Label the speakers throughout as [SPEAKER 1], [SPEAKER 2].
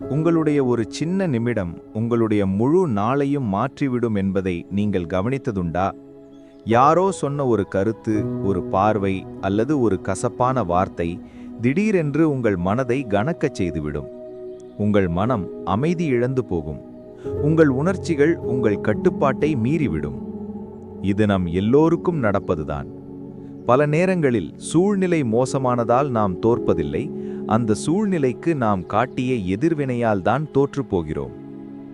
[SPEAKER 1] உங்களுடைய ஒரு சின்ன நிமிடம் உங்களுடைய முழு நாளையும் மாற்றிவிடும் என்பதை நீங்கள் கவனித்ததுண்டா? யாரோ சொன்ன ஒரு கருத்து ஒரு பார்வை அல்லது ஒரு கசப்பான வார்த்தை திடீரென்று உங்கள் மனதை கணக்கச் செய்துவிடும். உங்கள் மனம் அமைதி இழந்து போகும். உங்கள் உணர்ச்சிகள் உங்கள் கட்டுப்பாட்டை மீறிவிடும். இது நம் எல்லோருக்கும் நடப்பதுதான். பல நேரங்களில் சூழ்நிலை மோசமானதால் நாம் தோற்பதில்லை அந்த சூழ்நிலைக்கு நாம் காட்டிய எதிர்வினையால் தான் தோற்றுப் போகிறோம்.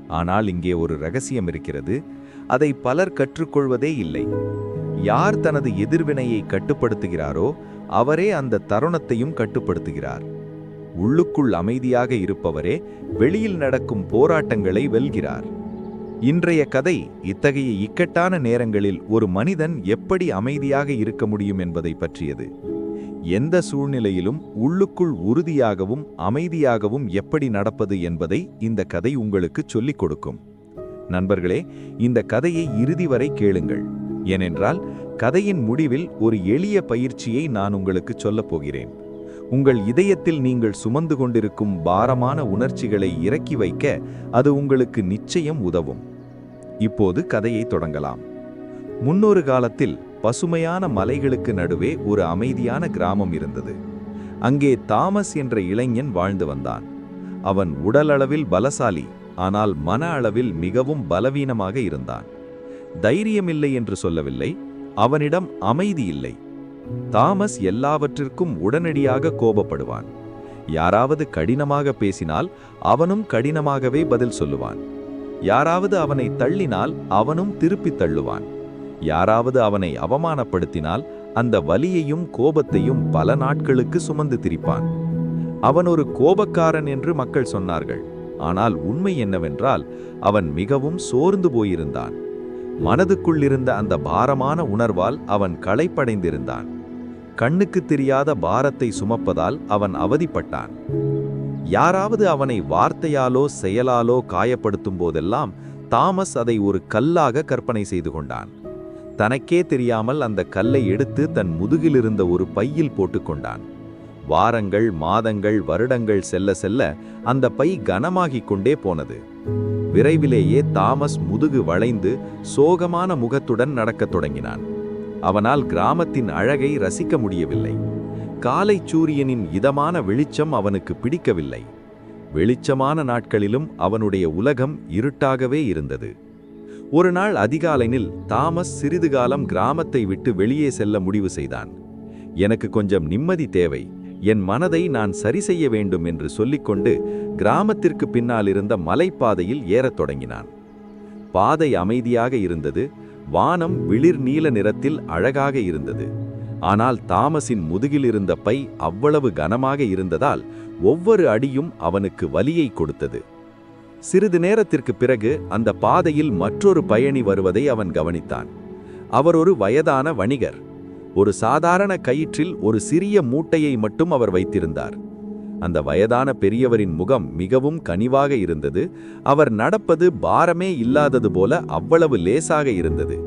[SPEAKER 1] ஆனால் இங்கே ஒரு ரகசியம் இருக்கிறது. அதை பலர் கற்றுக்கொள்வதே இல்லை. யார் தனது எதிர்வினையை கட்டுப்படுத்துகிறாரோ அவரே அந்த தருணத்தையும் கட்டுப்படுத்துகிறார். உள்ளுக்குள் அமைதியாக இருப்பவரே வெளியில் நடக்கும் போராட்டங்களை வெல்கிறார். இன்றைய கதை இத்தகைய இக்கட்டான நேரங்களில் ஒரு மனிதன் எப்படி அமைதியாக இருக்க முடியும் என்பதை பற்றியது. எந்த சூழ்நிலையிலும் உள்ளுக்குள் உறுதியாகவும் அமைதியாகவும் எப்படி நடப்பது என்பதை இந்த கதை உங்களுக்கு சொல்லிக் கொடுக்கும். நண்பர்களே இந்த கதையை இறுதி வரை கேளுங்கள். ஏனென்றால் கதையின் முடிவில் ஒரு எளிய பயிற்சியை நான் உங்களுக்கு சொல்லப் போகிறேன். உங்கள் இதயத்தில் நீங்கள் சுமந்து கொண்டிருக்கும் பாரமான உணர்ச்சிகளை இறக்கி வைக்க அது உங்களுக்கு நிச்சயம் உதவும். இப்போது கதையை தொடங்கலாம். முன்னொரு காலத்தில் பசுமையான மலைகளுக்கு நடுவே ஒரு அமைதியான கிராமம் இருந்தது. அங்கே தாமஸ் என்ற இளைஞன் வாழ்ந்து வந்தான். அவன் உடலளவில் பலசாலி ஆனால் மன அளவில் மிகவும் பலவீனமாக இருந்தான். தைரியமில்லை என்று சொல்லவில்லை அவனிடம் அமைதி இல்லை. தாமஸ் எல்லாவற்றிற்கும் உடனடியாக கோபப்படுவான். யாராவது கடினமாக பேசினால் அவனும் கடினமாகவே பதில் சொல்லுவான். யாராவது அவனை தள்ளினால் அவனும் திருப்பித் தள்ளுவான். யாராவது அவனை அவமானப்படுத்தினால் அந்த வலியையும் கோபத்தையும் பல நாட்களுக்கு சுமந்து திரிப்பான். அவன் ஒரு கோபக்காரன் என்று மக்கள் சொன்னார்கள். ஆனால் உண்மை என்னவென்றால் அவன் மிகவும் சோர்ந்து போயிருந்தான். மனதுக்குள்ளிருந்த அந்த பாரமான உணர்வால் அவன் களைப்படைந்திருந்தான். கண்ணுக்கு தெரியாத பாரத்தை சுமப்பதால் அவன் அவதிப்பட்டான். யாராவது அவனை வார்த்தையாலோ செயலாலோ காயப்படுத்தும் போதெல்லாம் தாமஸ் அதை ஒரு கல்லாக கற்பனை செய்து கொண்டான். தனக்கே தெரியாமல் அந்த கல்லை எடுத்து தன் முதுகிலிருந்த ஒரு பையில் போட்டுக்கொண்டான். வாரங்கள் மாதங்கள் வருடங்கள் செல்ல செல்ல அந்த பை கனமாகிக் கொண்டே போனது. விரைவிலேயே தாமஸ் முதுகு வளைந்து சோகமான முகத்துடன் நடக்கத் தொடங்கினான். அவனால் கிராமத்தின் அழகை ரசிக்க முடியவில்லை. காலை சூரியனின் இதமான வெளிச்சம் அவனுக்கு பிடிக்கவில்லை. வெளிச்சமான நாட்களிலும் அவனுடைய உலகம் இருட்டாகவே இருந்தது. ஒரு நாள் அதிகாலையில் தாமஸ் சிறிது காலம் கிராமத்தை விட்டு வெளியே செல்ல முடிவு செய்தான். எனக்கு கொஞ்சம் நிம்மதி தேவை. என் மனதை நான் சரி செய்ய வேண்டும் என்று சொல்லிக்கொண்டு கிராமத்திற்கு பின்னால் இருந்த மலைப்பாதையில் ஏறத் தொடங்கினான். பாதை அமைதியாக இருந்தது. வானம் விளிர் நீல நிறத்தில் அழகாக இருந்தது. ஆனால் தாமஸின் முதுகில் இருந்த பை அவ்வளவு கனமாக இருந்ததால் ஒவ்வொரு அடியும் அவனுக்கு வலியை கொடுத்தது. சிறிது நேரத்திற்கு பிறகு அந்த பாதையில் மற்றொரு பயணி வருவதை அவன் கவனித்தான். அவர் ஒரு வயதான வணிகர். ஒரு சாதாரண கயிற்றில் ஒரு சிறிய மூட்டையை மட்டும் அவர் வைத்திருந்தார். அந்த வயதான பெரியவரின் முகம் மிகவும் கனிவாக இருந்தது. அவர் நடப்பது பாரமே இல்லாதது போல அவ்வளவு லேசாக இருந்தது.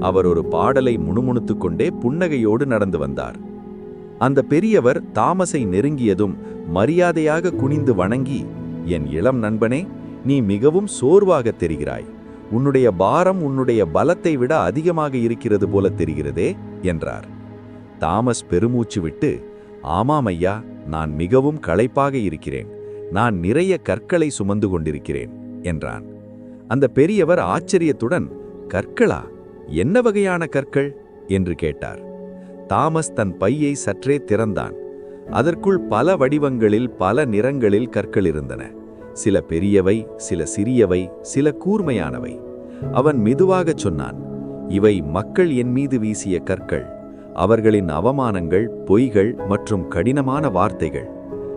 [SPEAKER 1] அவர் ஒரு பாடலை முணுமுணுத்துக் கொண்டே புன்னகையோடு நடந்து வந்தார். அந்த பெரியவர் தாமஸை நெருங்கியதும் மரியாதையாக குனிந்து வணங்கி என் இளம் நண்பனே நீ மிகவும் சோர்வாக தெரிகிறாய். உன்னுடைய பாரம் உன்னுடைய பலத்தை விட அதிகமாக இருக்கிறது போல தெரிகிறதே என்றார். தாமஸ் பெருமூச்சு விட்டு ஆமாம் ஐயா நான் மிகவும் களைப்பாக இருக்கிறேன். நான் நிறைய கற்களை சுமந்து கொண்டிருக்கிறேன் என்றான். அந்த பெரியவர் ஆச்சரியத்துடன் கற்களா? என்ன வகையான கற்கள்? என்று கேட்டார். தாமஸ் தன் பையை சற்றே திறந்தான். அதற்குள் பல வடிவங்களில் பல நிறங்களில் கற்கள் இருந்தன. சில பெரியவை சில சிறியவை சில கூர்மையானவை. அவன் மெதுவாகச் சொன்னான் இவை மக்கள் என் மீது வீசிய கற்கள். அவர்களின் அவமானங்கள் பொய்கள் மற்றும் கடினமான வார்த்தைகள்.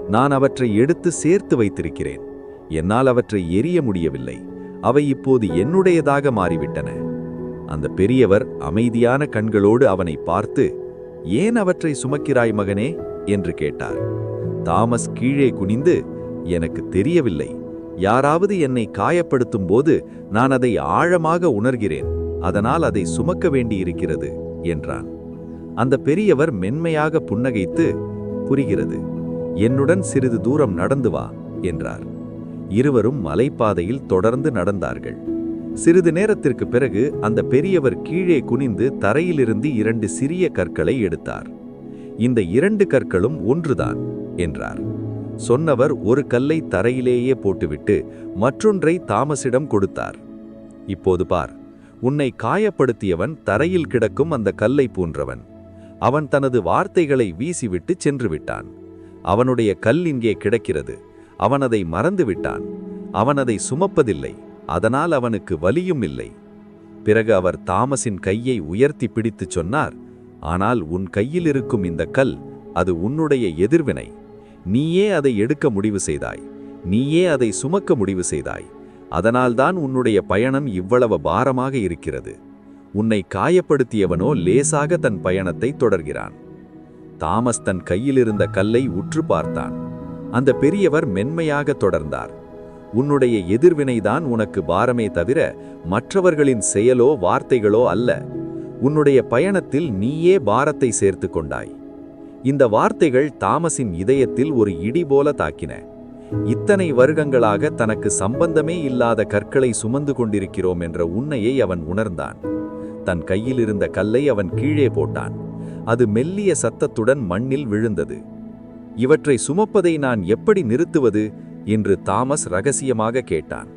[SPEAKER 1] நான் அவற்றை எடுத்து சேர்த்து வைத்திருக்கிறேன். என்னால் அவற்றை எரிய முடியவில்லை. அவை இப்போது என்னுடையதாக மாறிவிட்டன. அந்த பெரியவர் அமைதியான கண்களோடு அவனை பார்த்து ஏன் அவற்றை சுமக்கிறாய் மகனே? என்று கேட்டார். தாமஸ் கீழே குனிந்து எனக்கு தெரியவில்லை. யாராவது என்னை காயப்படுத்தும் போது நான் அதை ஆழமாக உணர்கிறேன். அதனால் அதை சுமக்க வேண்டியிருக்கிறது என்றான். அந்த பெரியவர் மென்மையாக புன்னகைத்து புரிகிறது. என்னுடன் சிறிது தூரம் நடந்து வா என்றார்.
[SPEAKER 2] இருவரும் மலைப்பாதையில் தொடர்ந்து நடந்தார்கள். சிறிது நேரத்திற்கு பிறகு அந்த பெரியவர் கீழே குனிந்து தரையிலிருந்து இரண்டு சிறிய கற்களை எடுத்தார். இந்த இரண்டு கற்களும் ஒன்றுதான் என்றார். சொன்னவர் ஒரு கல்லை தரையிலேயே போட்டுவிட்டு மற்றொன்றை தாமஸிடம் கொடுத்தார். இப்போது பார் உன்னை காயப்படுத்தியவன் தரையில் கிடக்கும் அந்த கல்லை போன்றவன். அவன் தனது வார்த்தைகளை வீசிவிட்டு சென்று விட்டான் அவனுடைய கல் இங்கே கிடக்கிறது அவன் அதை மறந்து விட்டான் அவன் அதை சுமப்பதில்லை அதனால் அவனுக்கு வலியும் இல்லை. பிறகு அவர் தாமஸின் கையை உயர்த்தி பிடித்துச் சொன்னார் ஆனால் உன் கையில் இருக்கும் இந்த கல் அது உன்னுடைய எதிர்வினை. நீயே அதை எடுக்க முடிவு செய்தாய். நீயே அதை சுமக்க முடிவு செய்தாய். அதனால்தான் உன்னுடைய பயணம் இவ்வளவு பாரமாக இருக்கிறது. உன்னை காயப்படுத்தியவனோ லேசாக தன் பயணத்தை தொடர்கிறான். தாமஸ் தன் கையிலிருந்த கல்லை உற்று பார்த்தான். அந்த பெரியவர் மென்மையாக தொடர்ந்தார். உன்னுடைய எதிர்வினைதான் உனக்கு பாரமே தவிர மற்றவர்களின் செயலோ வார்த்தைகளோ அல்ல. உன்னுடைய பயணத்தில் நீயே பாரத்தை சேர்த்து கொண்டாய். இந்த வார்த்தைகள் தாமஸின் இதயத்தில் ஒரு இடி போல தாக்கின. இத்தனை வருடங்களாக தனக்கு சம்பந்தமே இல்லாத கற்களை சுமந்து கொண்டிருக்கிறோம் என்ற உண்மையை அவன் உணர்ந்தான். தன் கையில் இருந்த கல்லை அவன் கீழே போட்டான். அது மெல்லிய சத்தத்துடன் மண்ணில் விழுந்தது. இவற்றை சுமப்பதை நான் எப்படி நிறுத்துவது? என்று தாமஸ் ரகசியமாக கேட்டான்.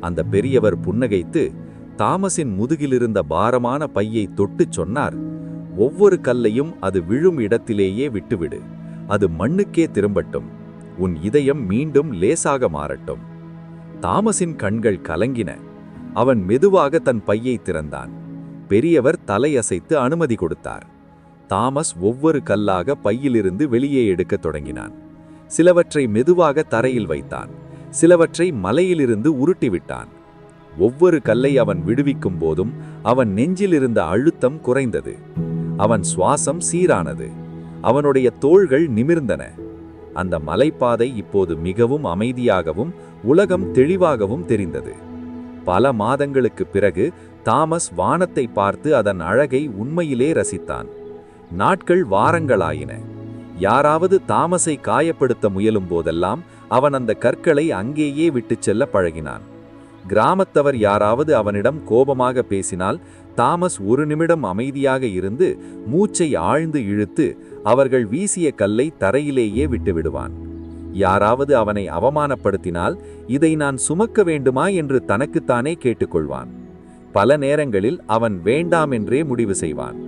[SPEAKER 2] அந்த பெரியவர் புன்னகைத்து தாமஸின் முதுகிலிருந்த பாரமான பையை தொட்டுச் சொன்னார் ஒவ்வொரு கல்லையும் அது விழும் இடத்திலேயே விட்டுவிடு. அது மண்ணுக்கே திரும்பட்டும். உன் இதயம் மீண்டும் லேசாக மாறட்டும். தாமஸின் கண்கள் கலங்கின. அவன் மெதுவாக தன் பையை திறந்தான். பெரியவர் தலையசைத்து அனுமதி கொடுத்தார். தாமஸ் ஒவ்வொரு கல்லாக பையிலிருந்து வெளியே எடுக்கத் தொடங்கினான். சிலவற்றை மெதுவாக தரையில் வைத்தான். சிலவற்றை மலையிலிருந்து உருட்டிவிட்டான். ஒவ்வொரு கல்லை அவன் விடுவிக்கும் போதும் அவன் நெஞ்சிலிருந்த அழுத்தம் குறைந்தது. அவன் சுவாசம் சீரானது. அவனுடைய தோள்கள் நிமிர்ந்தன. அந்த மலைப்பாதை இப்போது மிகவும் அமைதியாகவும் உலகம் தெளிவாகவும் தெரிந்தது. பல மாதங்களுக்குப் பிறகு தாமஸ் வானத்தை பார்த்து அதன் அழகை உண்மையிலே ரசித்தான். நாட்கள் வாரங்களாயின. யாராவது தாமஸை காயப்படுத்த முயலும் போதெல்லாம் அவன் அந்த கற்களை அங்கேயே விட்டுச் செல்ல பழகினான். கிராமத்தவர் யாராவது அவனிடம் கோபமாக பேசினால் தாமஸ் ஒரு நிமிடம் அமைதியாக இருந்து மூச்சை ஆழ்ந்து இழுத்து அவர்கள் வீசிய கல்லை தரையிலேயே விட்டுவிடுவான். யாராவது அவனை அவமானப்படுத்தினால் இதை நான் சுமக்க வேண்டுமா என்று தனக்குத்தானே கேட்டுக்கொள்வான். பல நேரங்களில் அவன் வேண்டாம் என்றே முடிவு செய்வான்.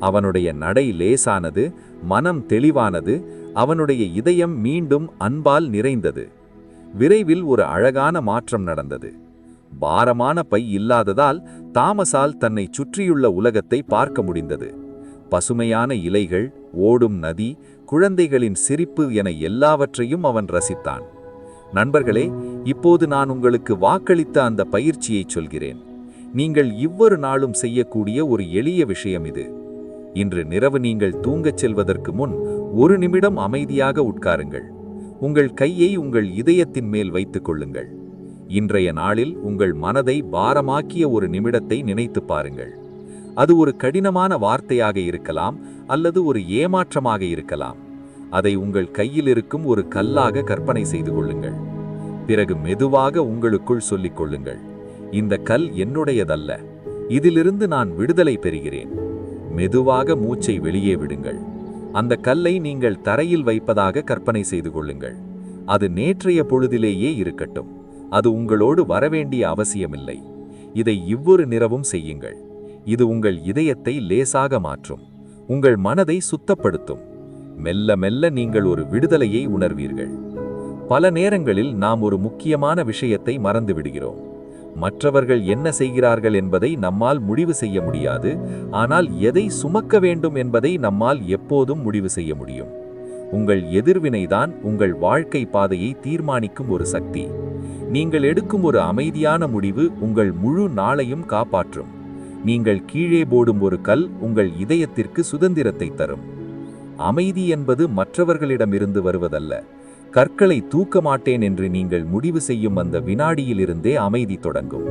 [SPEAKER 2] அவனுடைய நடை லேசானது மனம் தெளிவானது அவனுடைய இதயம் மீண்டும் அன்பால் நிறைந்தது. விரைவில் ஒரு அழகான மாற்றம் நடந்தது. பாரமான பை இல்லாததால் தாமஸால் தன்னை சுற்றியுள்ள உலகத்தை பார்க்க முடிந்தது. பசுமையான இலைகள் ஓடும் நதி குழந்தைகளின் சிரிப்பு என எல்லாவற்றையும் அவன் ரசித்தான். நண்பர்களே இப்போது நான் உங்களுக்கு வாக்களித்த அந்த பயிற்சியை சொல்கிறேன். நீங்கள் இவ்வொரு நாளும் செய்யக்கூடிய ஒரு எளிய விஷயம் இது. இன்று நிரவு நீங்கள் தூங்கச் செல்வதற்கு முன் ஒரு நிமிடம் அமைதியாக உட்காருங்கள். உங்கள் கையை உங்கள் இதயத்தின் மேல் வைத்துக் கொள்ளுங்கள். இன்றைய நாளில் உங்கள் மனதை பாரமாக்கிய ஒரு நிமிடத்தை நினைத்து பாருங்கள். அது ஒரு கடினமான வார்த்தையாக இருக்கலாம் அல்லது ஒரு ஏமாற்றமாக இருக்கலாம். அதை உங்கள் கையில் இருக்கும் ஒரு கல்லாக கற்பனை செய்து கொள்ளுங்கள். பிறகு மெதுவாக உங்களுக்குள் சொல்லிக் கொள்ளுங்கள். இந்த கல் என்னுடையதல்ல. இதிலிருந்து நான் விடுதலை பெறுகிறேன். மெதுவாக மூச்சை வெளியே விடுங்கள். அந்த கல்லை நீங்கள் தரையில் வைப்பதாக கற்பனை செய்து கொள்ளுங்கள். அது நேற்றைய பொழுதிலேயே இருக்கட்டும். அது உங்களோடு வரவேண்டிய அவசியமில்லை. இதை இவ்வொரு நிறவும் செய்யுங்கள். இது உங்கள் இதயத்தை லேசாக மாற்றும். உங்கள் மனதை சுத்தப்படுத்தும். மெல்ல மெல்ல நீங்கள் ஒரு விடுதலையை உணர்வீர்கள். பல நேரங்களில் நாம் ஒரு முக்கியமான விஷயத்தை மறந்து விடுகிறோம். மற்றவர்கள் என்ன செய்கிறார்கள் என்பதை நம்மால் முடிவு செய்ய முடியாது. ஆனால் எதை சுமக்க வேண்டும் என்பதை நம்மால் எப்போதும் முடிவு செய்ய முடியும். உங்கள் எதிர்வினைதான் உங்கள் வாழ்க்கை பாதையை தீர்மானிக்கும் ஒரு சக்தி. நீங்கள் எடுக்கும் ஒரு அமைதியான முடிவு உங்கள் முழு நாளையும் காப்பாற்றும். நீங்கள் கீழே போடும் ஒரு கல் உங்கள் இதயத்திற்கு சுதந்திரத்தை தரும். அமைதி என்பது மற்றவர்களிடமிருந்து வருவதல்ல. கற்களை தூக்க மாட்டேன் என்று நீங்கள் முடிவு செய்யும் அந்த வினாடியிலிருந்தே அமைதி தொடங்கும்.